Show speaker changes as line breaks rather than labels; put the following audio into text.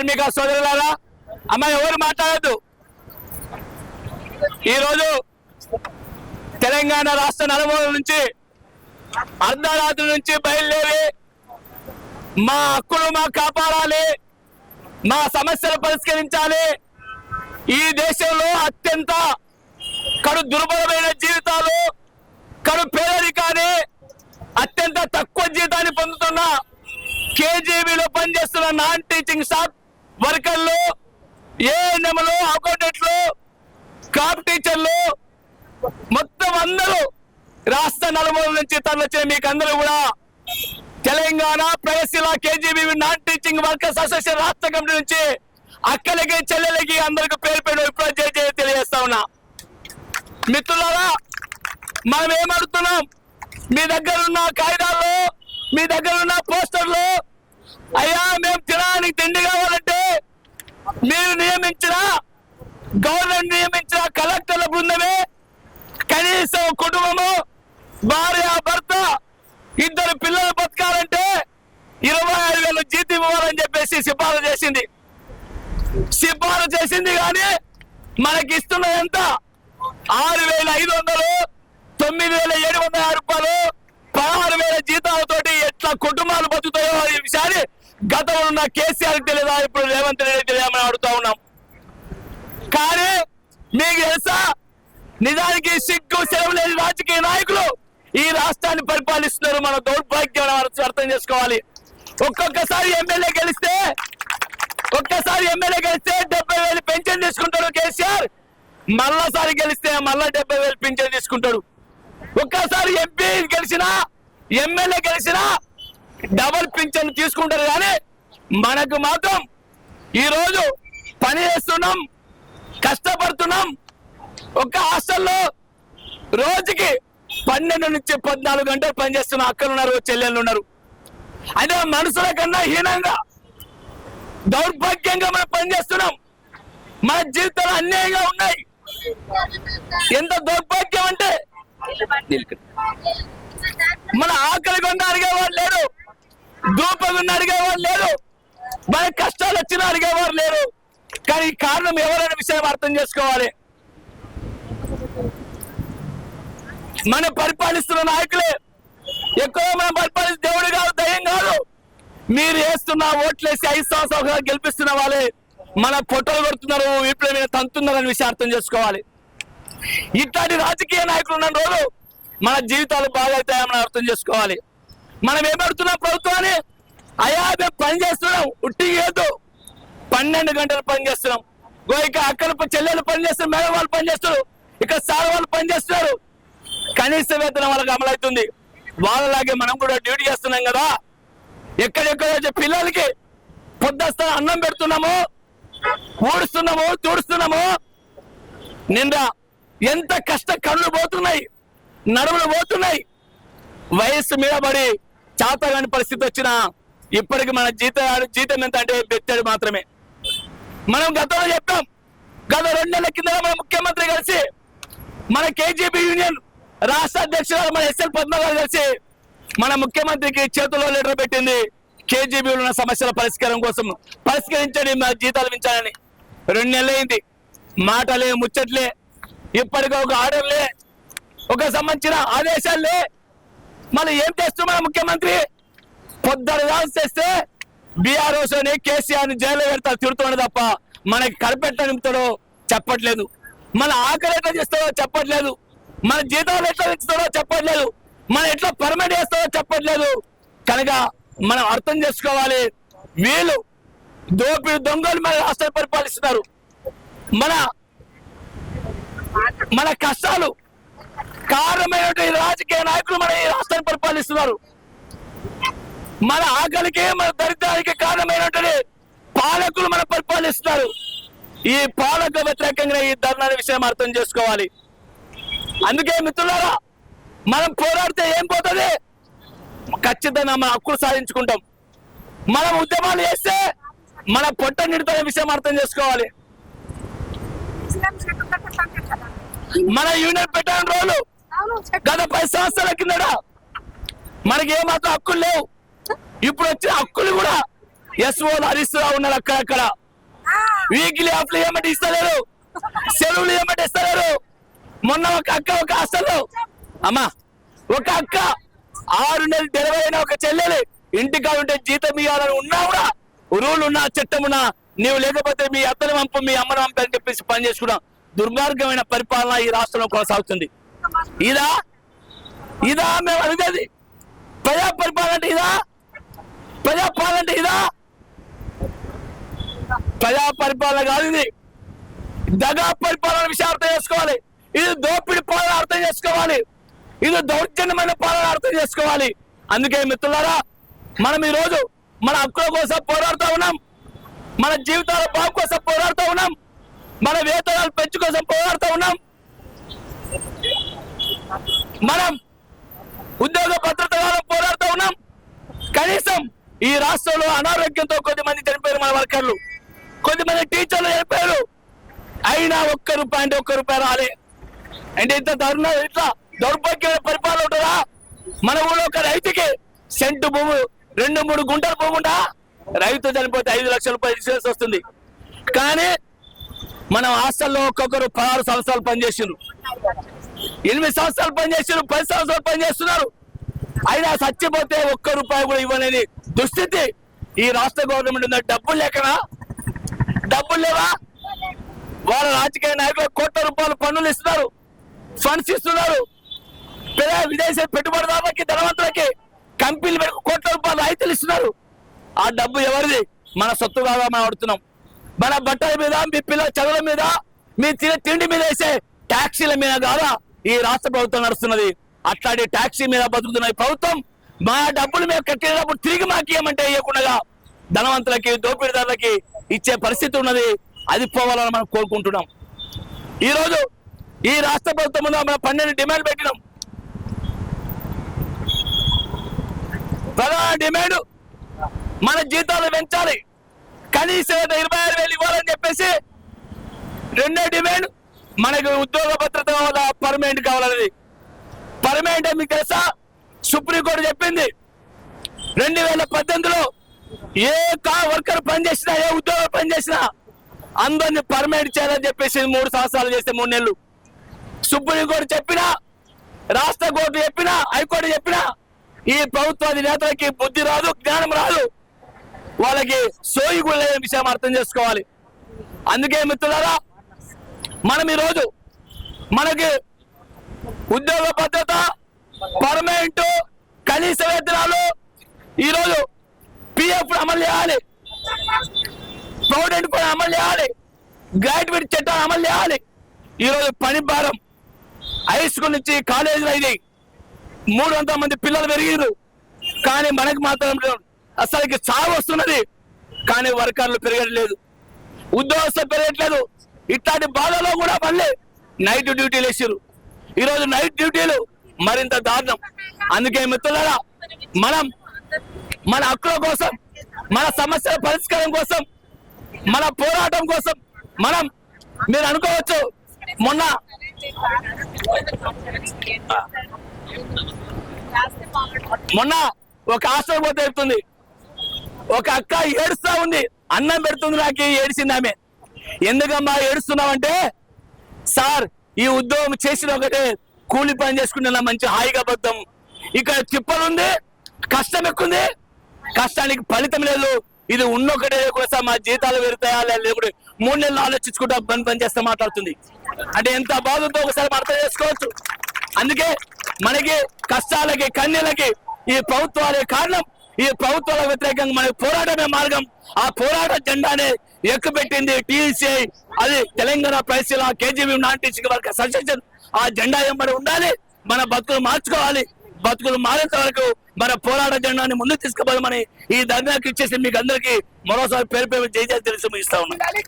కార్మిక సోదరులారా అమ్మాయి ఎవరు మాట్లాడద్దు. ఈరోజు తెలంగాణ రాష్ట్ర నలుమూల నుంచి అర్ధరాత్రి నుంచి బయలుదేరి మా హక్కులు మా కాపాడాలి మా సమస్యలు పరిష్కరించాలి. ఈ దేశంలో అత్యంత కడు దుర్బలమైన జీవితాలు కడు పేదరికాన్ని అత్యంత తక్కువ జీతాన్ని పొందుతున్న కేజీబీలో పనిచేస్తున్న నాన్ టీచింగ్ స్టాఫ్ వర్కర్లు ఏఎన్ఎంలు అకౌంటెంట్లు క్రాప్ టీచర్లు మొత్తం అందరూ రాష్ట్ర నలుమూల నుంచి తరలిచ్చిన మీకు అందరూ కూడా తెలంగాణ ప్రగతిశీల KGB non teaching workers association రాష్ట్ర కమిటీ నుంచి అక్కలకి చెల్లెలకి అందరికి పేరు పేరు ఇప్పుడు జయ తెలియజేస్తా ఉన్నా. మిత్రులారా మనం ఏమడుతున్నాం? మీ దగ్గర ఉన్న కాగితాల్లో మీ దగ్గర ఉన్న పోస్టర్లు అయ్యా మేము తినడానికి తిండి కావాలంటే మీరు నియమించిన గవర్నమెంట్ నియమించిన కలెక్టర్ల బృందమే కనీసం కుటుంబము భార్య భర్త ఇద్దరు పిల్లలు బతకాలంటే ఇరవై ఐదు వేలు జీతం ఇవ్వాలని చెప్పేసి సిఫారసు చేసింది. సిఫారసు చేసింది కానీ మనకి ఇస్తున్న ఎంత? ఆరు వేల ఐదు వందలు తొమ్మిది వేల ఏడు వందల రూపాయలు పదహారు వేల జీతాలతోటి ఎట్లా కుటుంబాలు బతుకుతాయో ఈ విషయాన్ని గతంలో ఉన్న కేసీఆర్ తెలియదా ఇప్పుడు రేవంత్ రెడ్డి తెలియమని అడుగుతా ఉన్నాం. కానీ మీకు తెలుసా? నిజానికి సిగ్గు సెలవు లేని రాజకీయ నాయకులు ఈ రాష్ట్రాన్ని పరిపాలిస్తున్నారు. మన దౌర్భాగ్యం అర్థం చేసుకోవాలి. ఒక్కొక్కసారి ఎమ్మెల్యే గెలిస్తే ఒక్కసారి ఎమ్మెల్యే గెలిస్తే డెబ్బై వేలు పెన్షన్ తీసుకుంటాడు కేసీఆర్. మళ్ళాసారి గెలిస్తే మళ్ళా డెబ్బై వేలు పెన్షన్ తీసుకుంటాడు. ఒక్కసారి ఎంపీ గెలిచినా ఎమ్మెల్యే గెలిచినా డబల్ పింఛన్ తీసుకుంటారు కానీ మనకు మాత్రం ఈ రోజు పని చేస్తున్నాం కష్టపడుతున్నాం. ఒక హాస్టల్లో రోజుకి పన్నెండు నుంచి పద్నాలుగు గంటలు పనిచేస్తున్న అక్కలు ఉన్నారు చెల్లెళ్ళు ఉన్నారు అంటే మనుషుల కన్నా హీనంగా దౌర్భాగ్యంగా మనం పనిచేస్తున్నాం మన జీవితాలు అన్యాయంగా ఉన్నాయి. ఎంత దౌర్భాగ్యం అంటే మన ఆకలి కొండ అడిగేవారు లేరు దూపగున్న అడిగేవారు లేరు. మన కష్టాలు వచ్చినా అడిగేవారు లేరు. కానీ ఈ కారణం ఎవరైనా విషయం అర్థం చేసుకోవాలి. మన పరిపాలిస్తున్న నాయకులే. ఎక్కువ మనం పరిపాలిస్తే దేవుడు కాదు దయ్యం కాదు. మీరు వేస్తున్న ఓట్లేసి ఐదు సంవత్సరాలు గెలిపిస్తున్న వాళ్ళే మన పొట్టలు కొడుతున్నారు వీపుల మీద తంతున్నారు విషయం అర్థం చేసుకోవాలి. ఇట్లాంటి రాజకీయ నాయకులు ఉన్న రోజు మన జీవితాలు బాగవుతాయని అర్థం చేసుకోవాలి. మనం ఏమడుతున్నాం ప్రభుత్వాన్ని? అయా మేము పని చేస్తున్నాం. ఉట్టి ఏదో. పన్నెండు గంటలు పని చేస్తున్నాం. గో ఇక అక్కడ చెల్లెలు పని చేస్తున్నారు మేడం వాళ్ళు పనిచేస్తారు ఇక్కడ ఇక సార్ వాళ్ళు పనిచేస్తున్నారు కనీస వేతనం వాళ్ళకి అమలవుతుంది. వాళ్ళలాగే మనం కూడా డ్యూటీ చేస్తున్నాం కదా. ఎక్కడెక్కడ వచ్చే పిల్లలకి పొద్దుస్తా అన్నం పెడుతున్నాము ఊడుస్తున్నాము తుడుస్తున్నాము. నిండా ఎంత కష్ట కళ్ళు పోతున్నాయి నడుములు పోతున్నాయి. వయస్సు మీద పడి చాతగాని పరిస్థితి వచ్చినా ఇప్పటికి మన జీత జీతం ఎంత అంటే పెట్టాడు మాత్రమే. మనం గతంలో చెప్పాం గత రెండు నెలల కింద మన ముఖ్యమంత్రి కలిసి మన కేజీబీ యూనియన్ రాష్ట్ర అధ్యక్షురాలు మన ఎస్ఎల్ పద్మ కలిసి మన ముఖ్యమంత్రికి చేతుల్లో లెటర్ పెట్టింది. కేజీబీలో ఉన్న సమస్యల పరిష్కారం కోసం పరిష్కరించండి మా జీతాలు పెంచాలని. రెండు నెలలైంది మాటలే ముచ్చట్లే. ఇప్పటికే ఒక ఆర్డర్లే ఒక సంబంధించిన ఆదేశాలే. మళ్ళీ ఏం చేస్తూ మన ముఖ్యమంత్రి? పొద్దున రాసి చేస్తే బీఆర్ఓస్ అని కేసీఆర్ జైల్లో పెడతా తిడుతున్నాడు తప్ప మనకి కనిపెట్టనిస్తాడో చెప్పట్లేదు. మన ఆకలి ఎట్లా చేస్తాడో చెప్పట్లేదు. మన జీతాలు ఎట్లా ఇస్తాడో చెప్పట్లేదు. మనం ఎట్లా పర్మనెంట్ చేస్తాడో చెప్పట్లేదు. కనుక మనం అర్థం చేసుకోవాలి. వీళ్ళు దోపిడి దొంగలు మన రాష్ట్రాన్ని పరిపాలిస్తున్నారు. మన మన కష్టాలు కారణమైనటువంటి రాజకీయ నాయకులు మన ఈ రాష్ట్రాన్ని పరిపాలిస్తున్నారు. మన ఆకలికి మన దరిద్రానికి కారణమైనటువంటి పాలకులు మన పరిపాలిస్తున్నారు. ఈ పాలక వ్యతిరేకంగా ఈ ధర్నా విషయం అర్థం చేసుకోవాలి. అందుకే మిత్రులారా మనం పోరాడితే ఏం పోతుంది? ఖచ్చితంగా మన హక్కులు సాధించుకుంటాం. మనం ఉద్యమాలు చేస్తే మన పొట్ట నిడుతున్న విషయం అర్థం చేసుకోవాలి. మన యూనియన్ పెట్టాలని రోజులు గత పది సంవత్సరాల కిందట మనకి ఏమాత్రం హక్కులు లేవు. ఇప్పుడు వచ్చిన హక్కులు కూడా ఎస్ఓలు హరిస్తూ ఉన్నారు అక్కడక్కడ. వీక్లీ ఆఫ్లు ఏమంటే ఇస్తలేరు. సెలవులు ఏమంటే ఇస్తలేరు. మొన్న ఒక అక్క ఒక హాస్టల్లో అమ్మా ఒక అక్క ఆరు నెలలు డెలివరీ అయిన ఒక చెల్లెలు ఇంటికా ఉంటే జీతం ఇవ్వాలని ఉన్నా కూడా రూల్ ఉన్నా చట్టం ఉన్నా నీవు లేకపోతే మీ అత్తని పంపు మీ అమ్మని పంపు అని చెప్పేసి పని చేసుకున్నాం. దుర్మార్గమైన పరిపాలన ఈ రాష్ట్రంలో కొనసాగుతుంది. ఇదా? ఇదా మేము అడిగేది? ప్రజా పరిపాలన అంటే ఇదా? ప్రజా పాలన అంటే ఇదా? ప్రజా పరిపాలన కాదు ఇది. దగా పరిపాలన విషయం అర్థం చేసుకోవాలి. ఇది దోపిడి పాలన అర్థం చేసుకోవాలి. ఇది దౌర్జన్యమైన పాలన అర్థం చేసుకోవాలి. అందుకే మిత్రులారా మనం ఈ రోజు మన హక్కుల కోసం పోరాడుతూ ఉన్నాం. మన జీవితాల బాగు కోసం పోరాడుతూ ఉన్నాం. మన వేతనాలు పెంచు కోసం పోరాడుతూ ఉన్నాం. మనం ఉద్యోగ భద్రత కోసం పోరాడుతూ ఉన్నాం. కనీసం ఈ రాష్ట్రంలో అనారోగ్యంతో కొంతమంది చనిపోయారు మన వర్కర్లు. కొద్దిమంది టీచర్లు చనిపోయారు. అయినా ఒక్క రూపాయి అంటే ఒక్క రూపాయి రాలే. అంటే ఇంత దారుణ ఇట్లా దౌర్భాగ్యమైన పరిపాలన ఉంటుందా? మన ఊళ్ళో ఒక రైతుకి సెంటు భూమి రెండు మూడు గుంటలు పోకుండా రైతు చనిపోతే ఐదు లక్షల రూపాయలు ఇన్సూరెన్స్ వస్తుంది. కానీ మనం హాస్టల్లో ఒక్కొక్కరు పదహారు సంవత్సరాలు పనిచేసిండ్రు. ఎనిమిది సంవత్సరాలు పనిచేస్తున్నారు పది సంవత్సరాలు పనిచేస్తున్నారు. అయినా చచ్చిపోతే ఒక్క రూపాయి కూడా ఇవ్వలేని దుస్థితి. ఈ రాష్ట్ర గవర్నమెంట్ ఉందా? డబ్బులు లేకనా? డబ్బులు లేవా? వాళ్ళ రాజకీయ నాయకులు కోట్ల రూపాయలు పన్నులు ఇస్తున్నారు ఫండ్స్ ఇస్తున్నారు. విదేశీ పెట్టుబడిదారులకి ధనవంతులకి కంపెనీలు పెట్టి కోట్ల రూపాయలు రైతులు ఇస్తున్నారు. ఆ డబ్బు ఎవరిది? మన సొత్తు కాగా మనం ఆడుతున్నాం మన బట్టల మీద మీ పిల్లల చదువుల మీద మీ తినే తిండి మీద వేసే ట్యాక్సీల మీద కాదా? ఈ రాష్ట్ర ప్రభుత్వం నడుస్తున్నది. అట్లాంటి ట్యాక్సీ మీద బతుకుతున్న ప్రభుత్వం మా డబ్బులు మేము కట్టేటప్పుడు తిరిగి మాకు ఏమంటే ఇవ్వకుండా ధనవంతులకి దోపిడీదారులకి ఇచ్చే పరిస్థితి ఉన్నది. అది పోవాలని మనం కోరుకుంటున్నాం. ఈ రోజు ఈ రాష్ట్ర ప్రభుత్వం ముందు మనం పన్నెండు డిమాండ్ పెట్టినాం. ప్రధాన డిమాండ్ మన జీతాలు పెంచాలి. కనీసం ఇరవై ఆరు వేలు ఇవ్వాలని చెప్పేసి రెండో డిమాండ్ మనకు ఉద్యోగ భద్రత కావాలా పర్మనెంట్ కావాలనేది పర్మనెంట్ మీకు తెలుసా? సుప్రీంకోర్టు చెప్పింది. రెండు వేల పద్దెనిమిదిలో ఏ కా వర్కర్ పనిచేసినా ఏ ఉద్యోగం పనిచేసినా అందరిని పర్మనెంట్ చేయాలని చెప్పేసి మూడు సంవత్సరాలు చేస్తే మూడు నెలలు. సుప్రీంకోర్టు చెప్పినా రాష్ట్ర కోర్టు చెప్పినా హైకోర్టు చెప్పినా ఈ ప్రభుత్వాది నేతలకి బుద్ధి రాదు జ్ఞానం రాదు. వాళ్ళకి సోయి కూడా లేని విషయం అర్థం చేసుకోవాలి. అందుకే మిత్రులారా మనం ఈరోజు మనకి ఉద్యోగ భద్రత పర్మనెంట్ కనీస వేతనాలు ఈరోజు పిఎఫ్ అమలు చేయాలి. ప్రొవిడెంట్ కూడా అమలు చేయాలి. గ్రాడ్యుయేట్ చట్టాలు అమలు చేయాలి. ఈరోజు పని భారం. హై స్కూల్ నుంచి కాలేజీలో ఇది మూడు వందల మంది పిల్లలు పెరిగారు కానీ మనకు మాత్రం అసలుకి చావు వస్తున్నది. కానీ వర్కర్లు పెరగట్లేదు. ఉద్యోగస్తులు పెరగట్లేదు. ఇట్లాంటి బాధలో కూడా మళ్ళీ నైట్ డ్యూటీలు వేసారు ఈరోజు నైట్ డ్యూటీలు మరింత దారుణం. అందుకే మిత్రులరా మనం మన హక్కుల కోసం మన సమస్యల పరిష్కారం కోసం మన పోరాటం కోసం మనం మీరు అనుకోవచ్చు మొన్న మొన్న ఒక హాస్టల్ పోతే చెప్తుంది ఒక అక్క ఏడుస్తా ఉంది అన్నం పెడుతుంది నాకు ఏడిసింది ఆమె. ఎందుకమ్మా ఏడుస్తున్నామంటే సార్ ఈ ఉద్యోగం చేసిన ఒకటే కూలి పని చేసుకుంటున్నా మంచి హాయిగా బద్దం ఇక్కడ తిప్పలుంది కష్టం ఎక్కుంది కష్టానికి ఫలితం లేదు. ఇది ఉన్నొకటే కోసం మా జీతాలు పెరుగుతాయా లేకపోతే మూడు నెలలు ఆలోచించుకుంటా పని పని చేస్తా మాట్లాడుతుంది. అంటే ఎంత బాధతో ఒకసారి అర్థం చేసుకోవచ్చు. అందుకే మనకి కష్టాలకి కన్నీలకి ఈ ప్రభుత్వాలే కారణం. ఈ ప్రభుత్వాల వ్యతిరేకంగా మనకి పోరాటమే మార్గం. ఆ పోరాట జెండానే ఎక్కుపెట్టింది టీసీఐ అది Telangana ప్రైసీల KGB non teaching work association ఆ జెండా ఎంబడి ఉండాలి మన బతుకులు మార్చుకోవాలి. బతుకులు మారేంత వరకు మన పోరాట జెండాని ముందుకు తీసుకుపోదామని ఈ ధర్నాకి ఇచ్చేసి మీకు అందరికీ మరోసారి పేరు పేరు జై తెలుసు ఇస్తా ఉన్నాను.